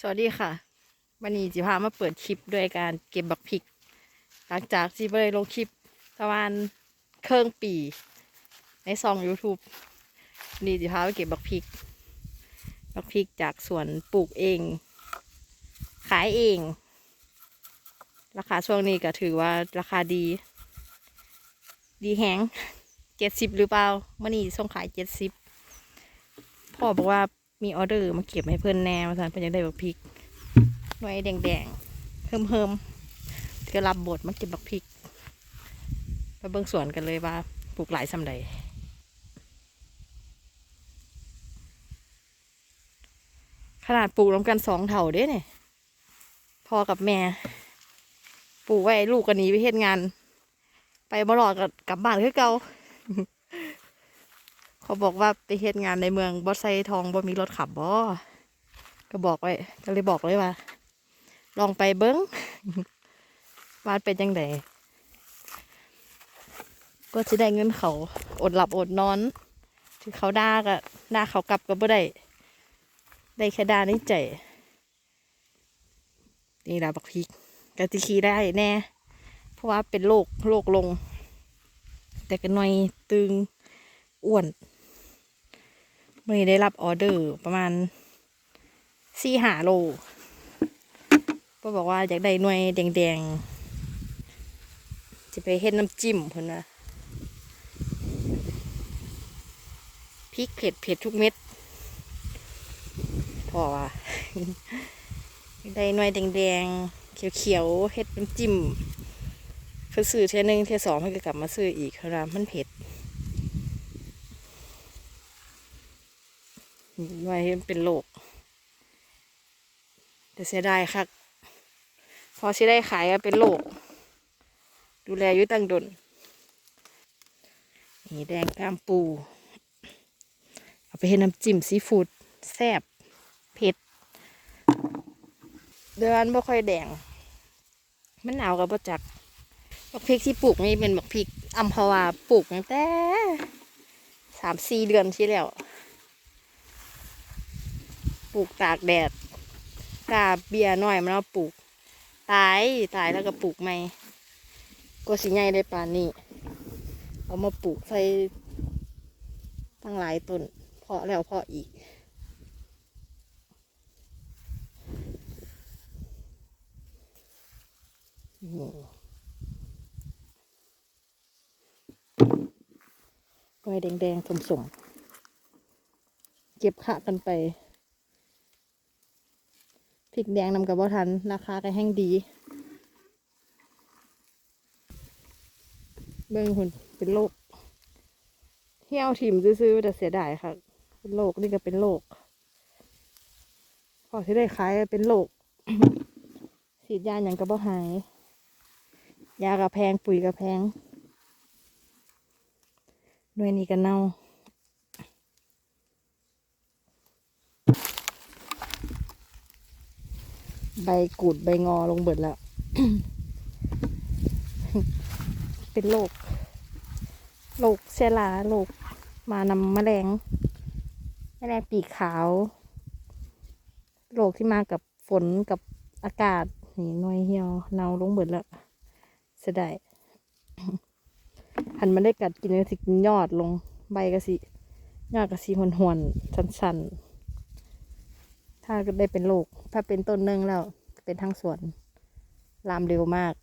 สวัสดีค่ะ วันนี้จิพามาเปิดคลิปด้วยการเก็บบักพริก หลังจากที่ไม่ได้ลงคลิปประมาณเครื่องปี ในซอง YouTube วันนี้จิพาไปเก็บบักพริก บักพริกจากสวนปลูกเอง ขายเอง ราคาช่วงนี้ก็ถือว่าราคาดี ดีแฮงเจ็ดสิบหรือเปล่ามื่อนี้ส่งขายเจ็ดสิบพ่อบอกว่า มีออเดอร์มาเก็บให้เพื่อนแน่มาสันเพื่อนจะได้บักพริกหน่วยแดงๆเฮิมเฮิมก็รับบทมาเก็บบักพริกไปเบิ่งสวนกันเลยว่าปลูกหลายสำใดขนาดปลูกรวมกันสองเถาเด้เนี่ยพอกับแม่ปลูกไว้ลูกกันนี้ไปเฮ็ดงาน ไปบ่รอดกับกลับบ้านคือเก่า เขาบอกว่าไปเฮ็ดงานในเมืองบ่ใส่ทองบ่มีรถขับบ่ก็บอกไว้ก็เลยบอกเลยว่า ลองไปเบิ้งวาดเป็นยังไงก็จะได้เงินเขาอดหลับอดนอนที่เขาด่าก็ด่าเขากลับก็บ่ได้ ได้แค่ด่าในใจนี่ดาบักพริกกะติคีได้แน่ เพราะว่าเป็นโรคโรคลง แต่ก็หน่อยตึงอ้วน มื่อได้รับออเดอร์ประมาณสี่หาโลก็บอกว่าอยากได้หน่วยแดงๆ จะไปเฮ็ดน้ำจิ้มเพิ่นนะพริกเผ็ดเผ็ดทุกเม็ด พอว่าอยากได้หน่วยแดงๆ เขียวๆเฮ็ดน้ำจิ้มเพิ่นซื้อเท่ยหนึงเท่ยสองเพิ่นก็กลับมาซื้ออีกเพราะว่ามันเผ็ด หน่วยมันเป็นโรคแต่เสียดายคักพอสิได้ขายอะเป็นโรคดูแลอยุตังดนนี่แดงกล้ามปู เอาไปให้น้ำจิ้มซีฟู้ดแซ่บเผ็ดเดือนบ่ค่อยแดง มันหนาวกับบ่จักบักพริกที่ปลูกนี่เป็นบักพริกอัมพวาปลูกตั้งแต่สามสี่เดือนที่แล้ว ปลูกตากแดดกาเบียร์หน่อยมันเอาปลูก ตายตายแล้วก็ปลูกใหม่ก็สิใหญ่ได้ปานนี้ เอามาปลูกใส่ตั้งหลายต้นเพาะแล้วเพาะอีกนี่ก้อยแดงๆสมๆเก็บขะกันไป พริกแดงนำกับว่ทัน ราคาก็แห้งดี เบิ่งหุ่นเป็นโรคเที่ยวถิ่มซื้อๆแต่เสียดายค่ะเป็นโรคนี่ก็เป็นโรคพอที่ได้ขายก็เป็นโรคฉีดยาอย่างกระบอหาย ยากระแพงปุ๋ยกระแพงหน่วยนี้ก็เน่า ใบกูดใบงอลงเบิดแล้ว เป็นโรคโรคเซลาโรคมานำแมลงแมลงปีกขาวโรคที่มากับฝนกับอากาศนี่หน่วยเหี่ยวเนาลงเบิดแล้วเสียดายหันมาได้กัดกินก็สิกินยอดลงใบก็สิยอดก็สิหวนหวนๆสันๆ ถ้าได้เป็นโลกถ้าเป็นต้นเนึ่งแล้ว เป็นทั้งสวนลามเร็วมาก